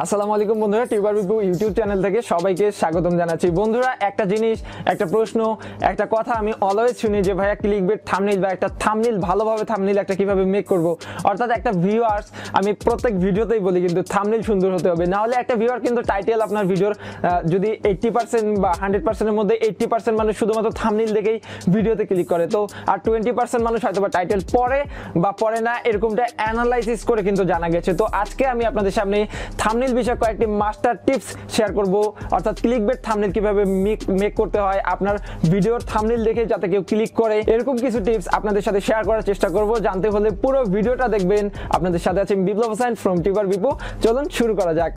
আসসালামু আলাইকুম বন্ধুরা, টিউবার বিপু ইউটিউব চ্যানেল থেকে সবাইকে স্বাগতম জানাচ্ছি। বন্ধুরা, একটা জিনিস, একটা প্রশ্ন, একটা কথা আমি অলওয়েজ শুনি যে, ভাইয়া ক্লিক বেট থামনিল বা একটা থামনিল ভালোভাবে থামনিল একটা কীভাবে মেক করব? অর্থাৎ একটা ভিউয়ার্স আমি প্রত্যেক ভিডিওতেই বলি কিন্তু থামনিল সুন্দর হতে হবে। না হলে একটা ভিউয়ার কিন্তু টাইটেল আপনার ভিডিওর যদি এইট্টি পার্সেন্ট বা হান্ড্রেড পার্সেন্টের মধ্যে এইট্টি পার্সেন্ট মানুষ শুধুমাত্র থামনিল দেখেই ভিডিওতে ক্লিক করে, তো আর টোয়েন্টি পার্সেন্ট মানুষ হয়তো বা টাইটেল পড়ে বা পড়ে না, এরকমটা অ্যানালাইসিস করে কিন্তু জানা গেছে। তো আজকে আমি আপনাদের সামনে থামনিল বিষয়ে কয়েকটি মাস্টার টিপস শেয়ার করব। অর্থাৎ ক্লিক বেট থামনিল কীভাবে মেক করতে হয়, আপনার ভিডিওর থামনিল দেখে যাতে কেউ ক্লিক করে, এরকম কিছু টিপস আপনাদের সাথে শেয়ার করার চেষ্টা করব। জানতে হলে পুরো ভিডিওটা দেখবেন। আপনাদের সাথে আছে বিপ্লব হোসেন ফ্রম টিউবার বিপু চলুন শুরু করা যাক।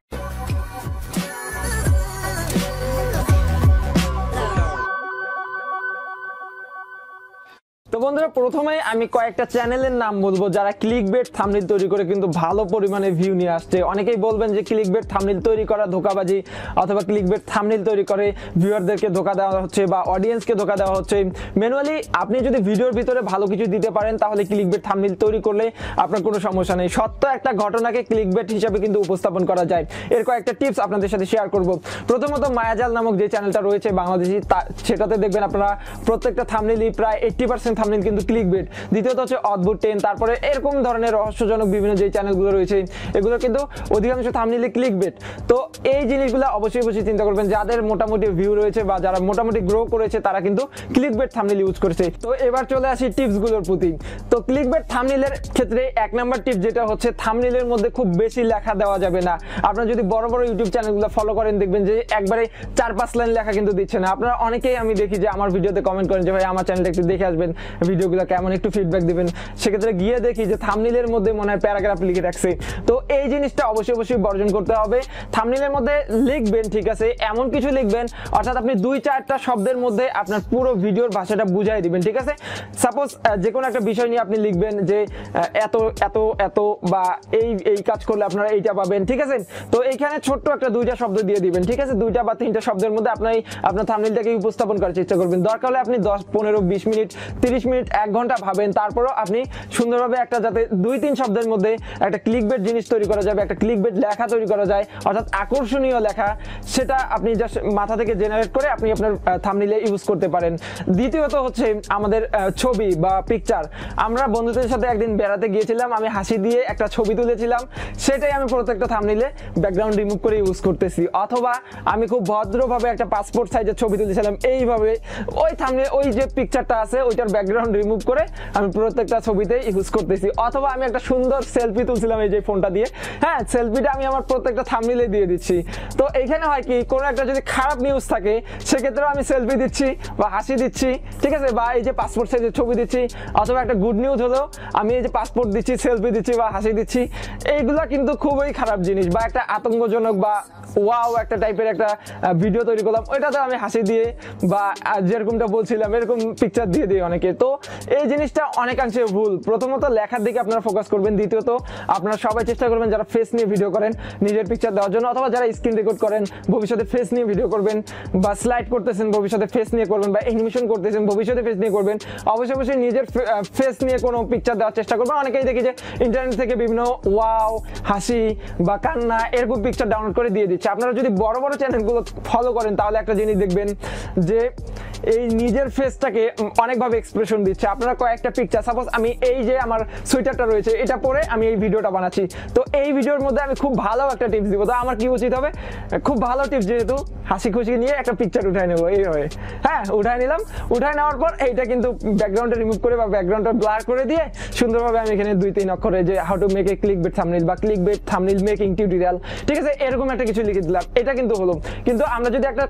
তো বন্ধুরা প্রথমেই আমি কয়েকটা চ্যানেলের নাম বলব যারা ক্লিক বেট থামনিল তৈরি করে কিন্তু ভালো পরিমাণে ভিউ নিয়ে আসছে। অনেকেই বলবেন যে ক্লিক বেট থামনিল তৈরি করা ধোকাবাজি অথবা ক্লিক বেট থামনিল তৈরি করে ভিউয়ারদেরকে ধোকা দেওয়া হচ্ছে বা অডিয়েন্সকে ধোকা দেওয়া হচ্ছে। ম্যানুয়ালি আপনি যদি ভিডিওর ভিতরে ভালো কিছু দিতে পারেন, তাহলে ক্লিক বেট থামনিল তৈরি করলে আপনার কোনো সমস্যা নেই। সত্য একটা ঘটনাকে ক্লিক বেট হিসাবে কিন্তু উপস্থাপন করা যায়। এর কয়েকটা টিপস আপনাদের সাথে শেয়ার করব। প্রথমত মায়াজাল নামক যে চ্যানেলটা রয়েছে বাংলাদেশি সেটাতে দেখবেন আপনারা প্রত্যেকটা থামনিলই প্রায় এইট্টি পার্সেন্ট থামনিল কিন্তু ক্লিক বেট দ্বিতীয়ত হচ্ছে অদ্ভুত টেন তারপরে এরকম ধরনের রহস্যজনক বিভিন্ন যে চ্যানেলগুলো রয়েছে, এগুলো কিন্তু অধিকাংশ থামনিলে ক্লিক বেট তো এই জিনিসগুলো অবশ্যই অবশ্যই চিন্তা করবেন, যাদের মোটামুটি ভিউ রয়েছে বা যারা মোটামুটি গ্রো করেছে, তারা কিন্তু ক্লিক বেট থামনিল ইউজ করেছে। তো এবার চলে আসি টিপসগুলোর প্রতি। তো ক্লিক বেট থামনিলের ক্ষেত্রে এক নাম্বার টিপ যেটা হচ্ছে থামনিলের মধ্যে খুব বেশি লেখা দেওয়া যাবে না। আপনারা যদি বড় বড় ইউটিউব চ্যানেলগুলো ফলো করেন, দেখবেন যে একবারে চার, পাঁচ লাইন লেখা কিন্তু দিচ্ছে না। আপনারা অনেকেই আমি দেখি যে আমার ভিডিওতে কমেন্ট করেন যে, ভাই, আমার চ্যানেলটা একটু দেখে আসবেন। ভিডিওগুলো কেমন, একটু ফিডব্যাক দিবেন। সেক্ষেত্রে গিয়ে দেখি যে থামনিলের মধ্যে মনে হয় প্যারাগ্রাফ লিখে রাখছে। তো এই জিনিসটা অবশ্যই অবশ্যই বর্জন করতে হবে। থামনিলের মধ্যে লিখবেন, ঠিক আছে? এমন কিছু লিখবেন, অর্থাৎ আপনি দুই চারটা শব্দের মধ্যে আপনার পুরো ভিডিওর ভাষাটা বুঝাই দিবেন, ঠিক আছে? সাপোজ যে কোনো একটা বিষয় নিয়ে আপনি লিখবেন যে এত এত এত বা এই এই কাজ করলে আপনারা এইটা পাবেন, ঠিক আছে? তো এইখানে ছোট্ট একটা দুইটা শব্দ দিয়ে দিবেন, ঠিক আছে? দুইটা বা তিনটা শব্দের মধ্যে আপনি, আপনার থামনিলটাকে উপস্থাপন করার চেষ্টা করবেন। দরকার হলে আপনি দশ, পনেরো, বিশ মিনিট, তিরিশ মিনিট, এক ঘণ্টা ভাবেন, তারপরও আপনি সুন্দরভাবে একটা যাতে দুই, তিন শব্দের মধ্যে একটা ক্লিক বেড জিনিস তৈরি করা যাবে একটা ক্লিক বেড লেখা তৈরি করা যায়, অর্থাৎ আকর্ষণীয় লেখা, সেটা আপনি জাস্ট মাথা থেকে জেনারেট করে আপনি আপনার থামনিলে ইউজ করতে পারেন। দ্বিতীয়ত হচ্ছে আমাদের ছবি বা পিকচার আমরা বন্ধুদের সাথে একদিন বেড়াতে গিয়েছিলাম, আমি হাসি দিয়ে একটা ছবি তুলেছিলাম, সেটাই আমি প্রত্যেকটা থামনিলে ব্যাকগ্রাউন্ড রিমুভ করে ইউজ করতেছি। অথবা আমি খুব ভদ্রভাবে একটা পাসপোর্ট সাইজের ছবি তুলেছিলাম, এইভাবে। ওই থামনে ওই যে পিকচারটা আছে, ওইটার ব্যাকগ্রাউন্ড রিমুভ করে আমি প্রত্যেকটা ছবিতে ইউজ করতেছি। অথবা আমি একটা সুন্দর সেলফি তুলছিলাম এই যে ফোনটা দিয়ে। হ্যাঁ সেলফিটা আমি আমার প্রত্যেকটা থামনিলে দিয়ে দিচ্ছি। তো এইখানে হয় কি, কোনো একটা যদি খারাপ নিউজ থাকে, সেক্ষেত্রেও আমি সেলফি দিচ্ছি বা হাসি দিচ্ছি। ঠিক আছে? বা এই যে পাসপোর্ট সাইজের ছবি দিচ্ছি, অথবা একটা গুড নিউজ হলো, আমি এই যে পাসপোর্ট দিচ্ছি সেলফি দিচ্ছি বা হাসি দিচ্ছি, এইগুলা কিন্তু খুবই খারাপ জিনিস বা একটা আতঙ্কজনক বা ওয়াও একটা টাইপের একটা ভিডিও তৈরি করলাম। ওইটাতে আমি হাসি দিয়ে বা যেরকমটা বলছিলাম, এরকম পিকচার দিয়ে দিই অনেকে তো এই জিনিসটা অনেকাংশে ভুল। প্রথমত লেখার দিকে আপনারা ফোকাস করবেন, দ্বিতীয়ত আপনারা সবাই চেষ্টা করবেন যারা ফেস নিয়ে ভিডিও করেন, নিজের পিকচার দেওয়ার জন্য, অথবা যারা স্ক্রিন রেকর্ড করেন, ভবিষ্যতে ফেস নিয়ে ভিডিও করবেন, বা স্লাইড করতেছেন, ভবিষ্যতে ফেস নিয়ে করবেন, বা অ্যানিমেশন করতেছেন, ভবিষ্যতে ফেস নিয়ে করবেন, অবশ্যই অবশ্যই নিজের ফেস নিয়ে কোনো পিকচার দেওয়ার চেষ্টা করবেন। অনেকেই দেখি যে ইন্টারনেট থেকে বিভিন্ন ওয়াও হাসি বা কান্না এরকম পিকচার ডাউনলোড করে দিয়ে দিচ্ছে। আপনারা যদি বড় বড় চ্যানেলগুলো ফলো করেন, তাহলে একটা জিনিস দেখবেন যে এই নিজের ফেসটাকে অনেকভাবে এক্সপ্রেশন দিচ্ছে। আপনারা কয়েকটা পিকচার সাপোজ আমি এই যে আমার সোয়েটারটা রয়েছে, এটা পরে আমি এই ভিডিওটা বানাচ্ছি। তো এই ভিডিওর মধ্যে আমি খুব ভালো একটা টিপস দিব। তো আমার কি উচিত হবে? খুব ভালো টিপস যেহেতু হাসি খুশি নিয়ে একটা পিকচার উঠাই নেব, এইভাবে। হ্যাঁ উঠাই নিলাম। উঠাই নেওয়ার পর এইটা কিন্তু ব্যাকগ্রাউন্ডটা রিমুভ করে বা ব্যাকগ্রাউন্ডটা ব্লার করে দিয়ে সুন্দরভাবে আমি এখানে দুই তিন অক্ষরে যে how to make a click bait thumbnail বা click bait thumbnail making tutorial ঠিক আছে? এরকম একটা কিছু লিখে দিলাম। এটা কিন্তু হলো। কিন্তু আমরা যদি একটা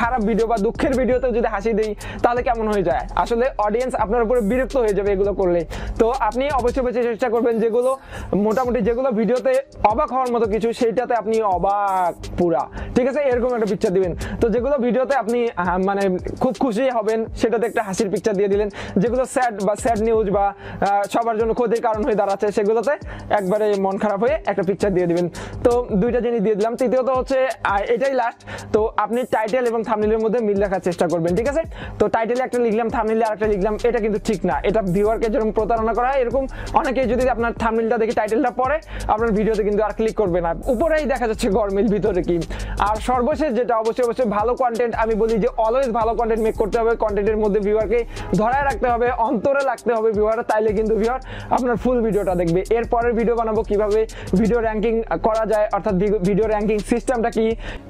খারাপ ভিডিও বা দুঃখের ভিডিওতে যদি হাসি দিই, তাহলে কেমন হয়ে যায়? আসলে অডিয়েন্স আপনার উপরে বিরক্ত হয়ে যাবে এগুলো করলে। তো আপনি অবশ্যই অবশ্যই চেষ্টা করবেন যেগুলো, মোটামুটি যেগুলো ভিডিওতে অবাক হওয়ার মতো কিছু, সেইটাতে আপনি অবাক পুরা। ঠিক আছে? এরকম একটা পিকচার দিবেন। তো যেগুলো ভিডিওতে আপনি মানে খুব খুশি হবেন, সেটাতে একটা হাসির পিকচার দিয়ে দিলেন। যেগুলো স্যাড বা স্যাড নিউজ বা সবার জন্য ক্ষতির কারণ হয়ে দাঁড়াচ্ছে, সেগুলোতে একবারে মন খারাপ হয়ে একটা পিকচার দিয়ে দিবেন। তো দুইটা জিনিস দিয়ে দিলাম। তৃতীয়ত হচ্ছে এটাই লাস্ট তো আপনি টাইটেল এবং থামনিলের মধ্যে মিল রাখার চেষ্টা করবেন, ঠিক ঠিক আছে? তো টাইটেলে একটা লিখলাম থামনিলে আরেকটা লিখলাম, এটা কিন্তু ঠিক না। এটা ভিউয়ারকে যেরকম প্রতারণা করা হয়, এরকম অনেকেই যদি আপনার থামনিলটা দেখে টাইটেলটা পড়ে, আপনার ভিডিওতে কিন্তু আর ক্লিক করবে না। উপরেই দেখা যাচ্ছে গরমিল, ভিতরে কি? আর সর্বশেষ যেটা অবশ্যই অবশ্যই ভালো কন্টেন্ট আমি বলি যে অলওয়েজ ভালো কন্টেন্ট মেক করতে হবে। কন্টেন্টের মধ্যে ভিউয়ারকে ধরায় রাখতে হবে, অন্তরে রাখতে হবে ভিউয়ার তাইলে কিন্তু ভিউয়ার আপনার ফুল ভিডিওটা দেখবে। এর পরের ভিডিও বানাবো কীভাবে? ভিডিও র্যাঙ্কিং করা যায়, অর্থাৎ ভিডিও র্যাঙ্কিং সিস্টেমটা কি?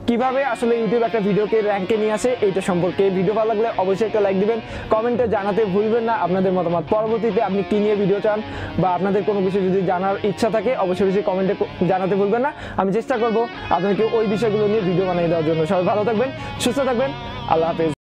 কীভাবে আসলে ইউটিউব একটা ভিডিওকে র্যাঙ্কে নিয়ে আসে, এইটা সম্পর্কে ভিডিও ভালো লাগলে অবশ্যই একটা লাইক দিবেন। কমেন্টে জানাতে ভুলবেন না, আপনাদের মতামত। পরবর্তীতে আপনি কী নিয়ে ভিডিও চান বা আপনাদের কোনো কিছু যদি জানার ইচ্ছা থাকে, অবশ্যই অবশ্যই কমেন্টে জানাতে ভুলবেন না। আমি চেষ্টা করব আপনাকে ওই বিষয়গুলো নিয়ে ভিডিও বানিয়ে দেওয়ার জন্য। সবাই ভালো থাকবেন, সুস্থ থাকবেন। আল্লাহ হাফেজ।